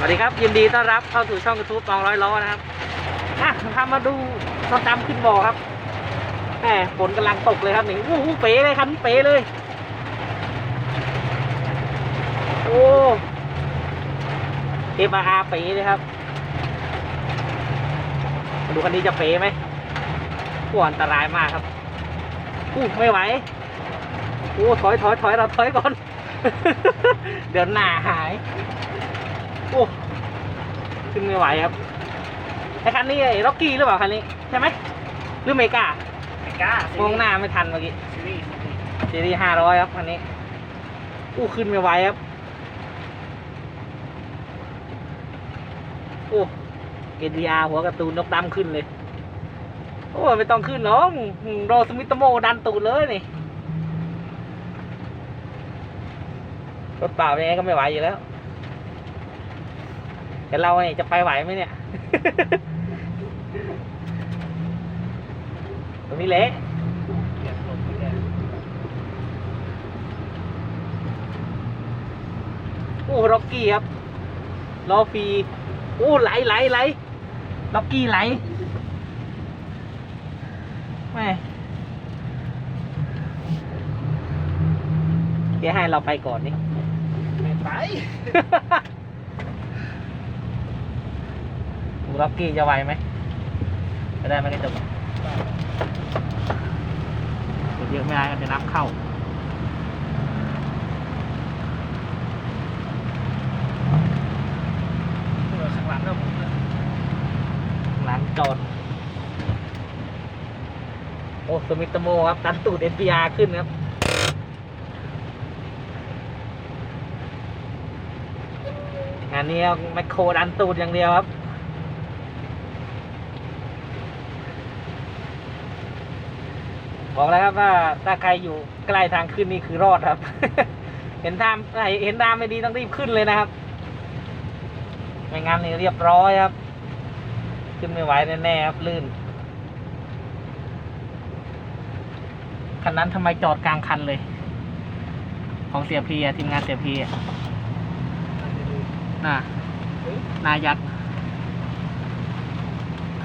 สวัสดีครับ ยินดีต้อนรับเข้าสู่ช่องยูทูบตองร้อยล้อนะครับอะพามาดูรถดำขึ้นบ่อครับแหมฝนกำลังตกเลยครับนี่โอ้โหเป๋เลยครับเป๋เลย โอ้เอฟอาร์เป๋เลยครับมาดูคันนี้จะเป๋ไหมโอ้อันตรายมากครับอู้ไม่ไหวโอ้ถอยถอยถอยเราถอยก่อน เดี๋ยวหน้าหาย โอ้ขึ้นไม่ไหวครับไอ้คันนี้ไอ้ล็อกกี้หรือเปล่าคันนี้ใช่ไหมหรือเมกาไม่กล้ามองหน้าไม่ทันเมื่อกี้ซีรีส์ซีรีส์ห้าร้อยครับคันนี้อู้ขึ้นไม่ไหวครับโอ้เอ็นดีอาร์หัวการ์ตูนนกดำขึ้นเลยโอ้ไม่ต้องขึ้นหรอกรอสมิธโมดันตูดเลยนี่รถเปล่ายังไงก็ไม่ไหวอยู่แล้ว แต่เราเนี่ยจะไปไหวไหมเนี่ย ตรงนี้เละเก็บลงไปเลยโอ้ล็อกกี้ครับล้อฟรี โอ้ ไหลไหลไหลล็อกกี้ไหลแม่เดี๋ยวให้เราไปก่อนนี่ ไม่ไป ดู ล็อกกี้จะไหวไหมจะได้ไหมกระจกเยอะไม่ได้ก็จะนับเข้าข้างหลังก็ผมหลังจอดโอ้สมิตโมครับ ตันตูด NPR ขึ้นครับงานนี้ไมคโครดันตูดอย่างเดียวครับ บอกแล้วครับว่าถ้าใครอยู่ใกล้ทางขึ้นนี่คือรอดครับ เห็นทางเห็นทางไม่ดีต้องรีบขึ้นเลยนะครับไม่งั้นนี่เรียบร้อยครับ ขึ้นไม่ไหวแน่ๆครับลื่นคันนั้นทำไมจอดกลางคันเลย ของเสียพีอะทีมงานเสียพีอะน่ะนายัด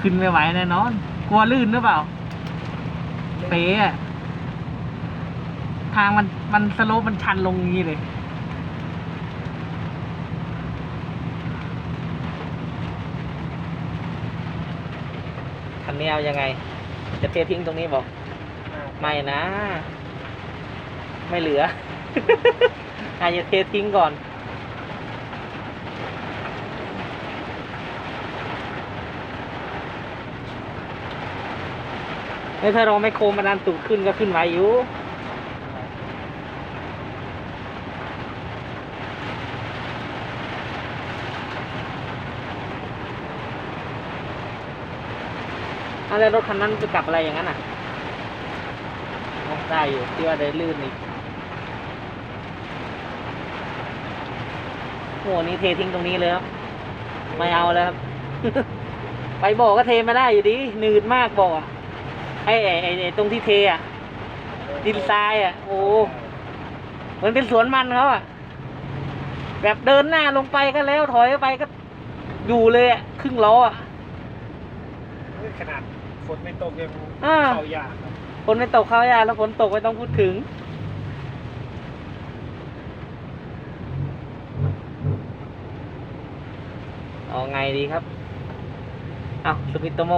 ขึ้นไม่ไหวแน่นอน กลัวลื่นหรือเปล่า เป๊ะอะทางมันมันสโลปมันชันลงอย่างนี้เลย คันนี้เอายังไง จะเททิ้งตรงนี้บอก ไม่นะ ไม่เหลือ อาจจะเททิ้งก่อน เฮ้ยถ้าเราไม่โคมมาดันตูดขึ้นก็ขึ้นไหวอยู่อะไรรถคันนั้นจะกลับอะไรอย่างนั้นอะอ๋อได้อยู่ที่ว่าได้ลื่นอีกโหนี่เททิ้งตรงนี้เลยครับ ไม่เอาแล้วครับ ไปบอกก็เทไม่ได้อยู่ดีหนืดมากบ่ออะ ไอ้ไอ้ไอ้ไอ้ตรงที่เทอะดินทรายอะ โอ้เหมือนเป็นสวนมันเขาอะ แบบเดินหน้าลงไปก็แล้วถอยไปก็อยู่เลยอะครึ่งล้ออะเฮ้ยขนาดฝนไม่ตกยังอ่าเข้ายากครับฝนไม่ตกเข้ายาแล้วฝนตกไม่ต้องพูดถึงเอาไงดีครับ เอาสมิโตโม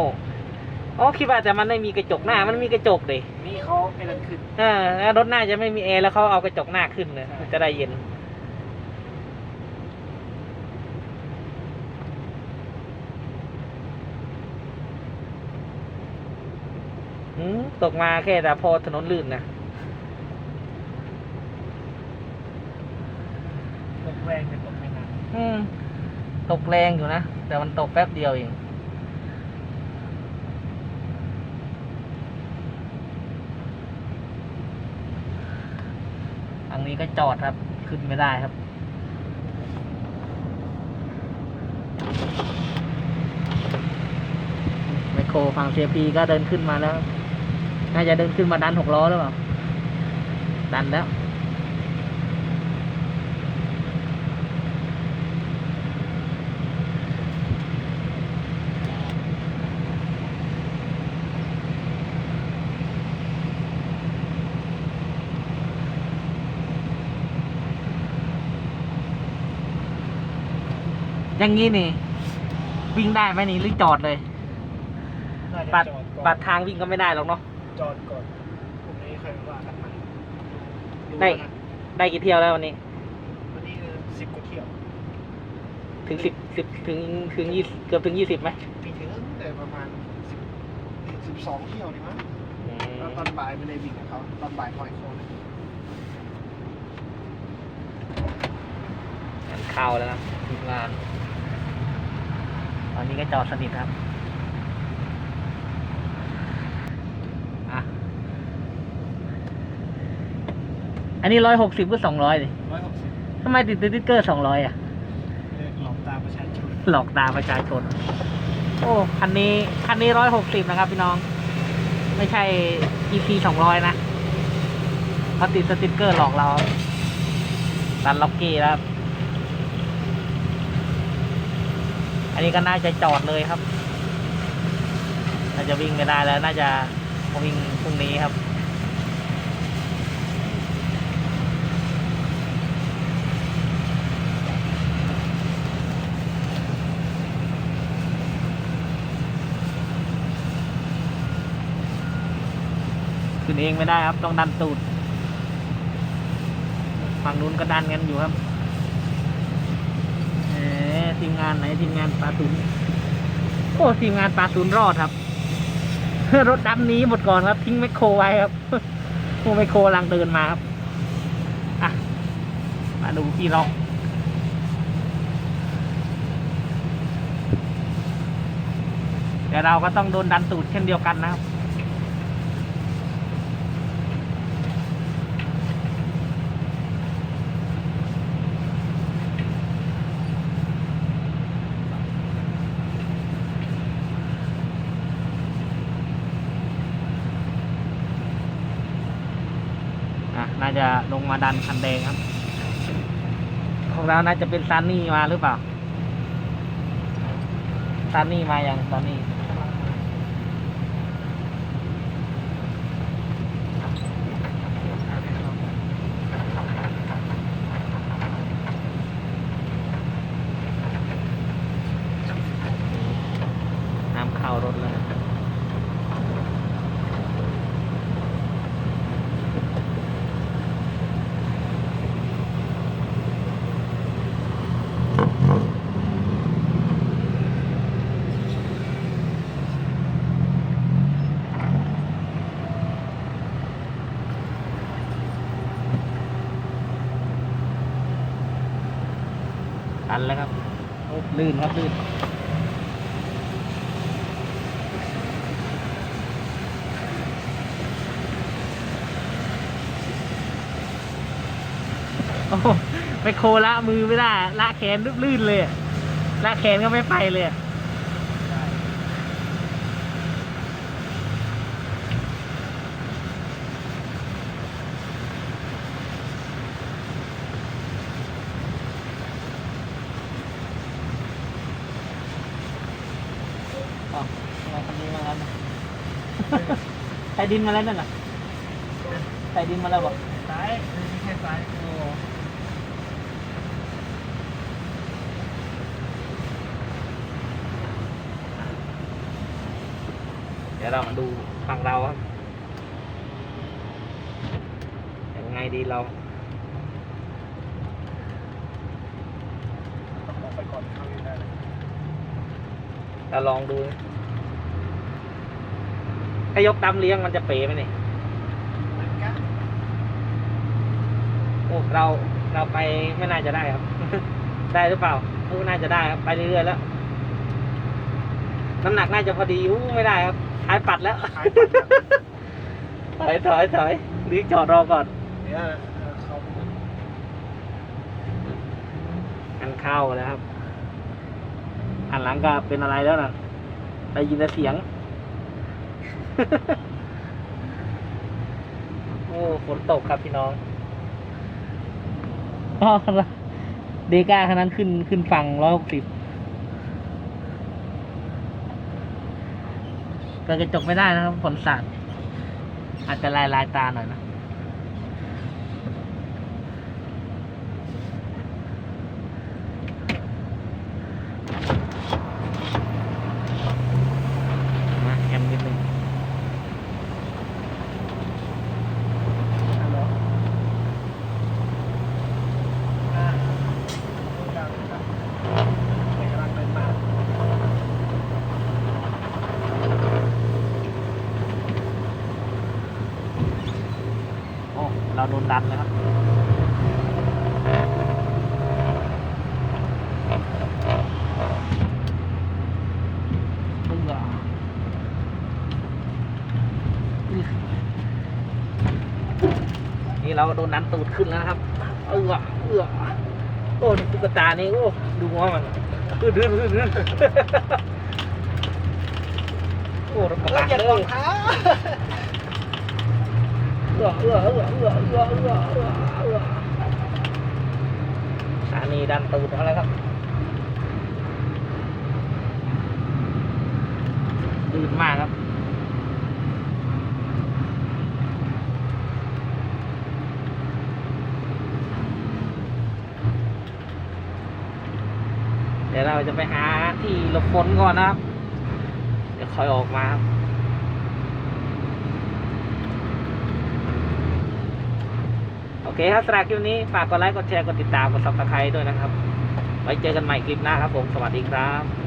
อ๋อคิดว่าแต่มันไม่มีกระจกหน้ามันมีกระจกดินี่เขาไอ้นั่นขึ้นอ่าแล้วรถหน้าจะไม่มีแอร์แล้วเขาเอากระจกหน้าขึ้นเลยมันจะได้เย็นอืมตกมาแค่แต่พอถนนลื่นนะตกแรงแต่ตกไม่นานอืมตกแรงอยู่นะ แต่มันตกแป๊บเดียวเอง นี้ก็จอดครับ ขึ้นไม่ได้ครับ ไมโครฝั่งเซียพีก็เดินขึ้นมาแล้ว น่าจะเดินขึ้นมาดันหกล้อหรือเปล่า ดันแล้ว อย่างนี้นี่ วิ่งได้ไหมนี่หรือจอดเลย น่าจะปัดจอดก่อนปัดทางวิ่งก็ไม่ได้หรอกเนาะ จอดก่อนพรุ่งนี้ค่อยว่ากันใหม่ได้นะได้กี่เที่ยวแล้ววันนี้ วันนี้สิบกว่าเที่ยวถึงสิบสิบถึงถึงยี่เกือบถึงยี่สิบไหมปีถึงแต่ประมาณสิบสิบสองเที่ยวนี่มั้งแล้วตอนบ่ายไม่ได้วิ่งกับเขาตอนบ่ายคอยโคนงานเข้าแล้วครับทีมงาน ตอนนี้ก็จอดสนิทครับอะอันนี้ร้อยหกสิบก็สองร้อยเลยร้อยหกสิบทำไมติดสติ๊กเกอร์สองร้อยอะหลอกตามประชาชน หลอกตาประชาชน โอ้ คันนี้ คันนี้ร้อยหกสิบนะครับพี่น้อง ไม่ใช่ EP สองร้อยนะเขาติดสติกเกอร์หลอกเรา ตันล็อกกี้แล้วครับ อันนี้ก็น่าจะจอดเลยครับ น่าจะวิ่งไม่ได้แล้ว น่าจะวิ่งพรุ่งนี้ครับ ขึ้นเองไม่ได้ครับ ต้องดันตูด ฝั่งนู้นก็ดันกันอยู่ครับ ทีมงานไหนทีมงานปลาตุนโอ้ทีมงานปลาตุนรอดครับรถดำนี้หมดก่อนครับทิ้งแมคโครไว้ครับโอ้แมคโครลังเดินมาครับอะมาดูพี่ล็อกแต่เราก็ต้องโดนดันตูดเช่นเดียวกันนะครับ น่าจะลงมาดันคันแดงครับของเราน่าจะเป็นซันนี่มาหรือเปล่าซันนี่มาอย่างซันนี่น้ำเข้ารถแล้วันแล้วครับลื่นครับลื่นโอ้ไปโคละมือไม่ได้ละแขนลื่นเลยละแขนก็ไม่ไปเลยอะอ๋อทำไมคันนี้มาแล้วนะ ใส่ดินมาแล้วนั่นน่ะใส่ดินมาแล้วบอกซ้ายไม่ใช่ซ้ายโอ้เดี๋ยวเรามาดูฝั่งเราครับยังไงดีเราต้องออกไปก่อนเข้าไม่ได้เลยเราลองดู ถ้ายกตามเลี้ยงมันจะเป๋ไหมเนี่ยเหมือนกันโอ้เราเราไปไม่น่าจะได้ครับ ได้หรือเปล่าโอ้น่าจะได้ครับไปเรื่อยๆแล้ว น้ำหนักน่าจะพอดีอู้ไม่ได้ครับท้ายปัดแล้วขายปัดกันถอยถอยถอยรีบจอดรอก่อนเดี๋ยวเออเขาอันเข้าแล้วครับอันหลังก็เป็นอะไรแล้วนะได้ยินแต่เสียง โอ้ฝนตกครับพี่น้องอ๋อเดก้าคันนั้นขึ้นขึ้นฝั่งร้อยหกสิบเปิดกระจกไม่ได้นะครับฝนสาดอาจจะลายลายตาหน่อยนะ โดนดันนะครับเบื่อนี่เราโดนนั้นตูดขึ้นแล้วนะครับ เอือเอือโอ้ตุ๊กตานี่โอ้ดูหัวมันดื้อดื้อดื้อดื้อโอ้รถกระบะเหยียบเลย สถานีดันตูดมาแล้วครับดื้อมากครับเดี๋ยวเราจะไปหาที่หลบฝนก่อนนะครับ เดี๋ยวค่อยออกมาครับ โอ เคครับสำหรับคลิปนี้ฝากกดไลค์กดแชร์กดติดตามกดซับสไครต์ด้วยนะครับ ไว้เจอกันใหม่คลิปหน้าครับผมสวัสดีครับ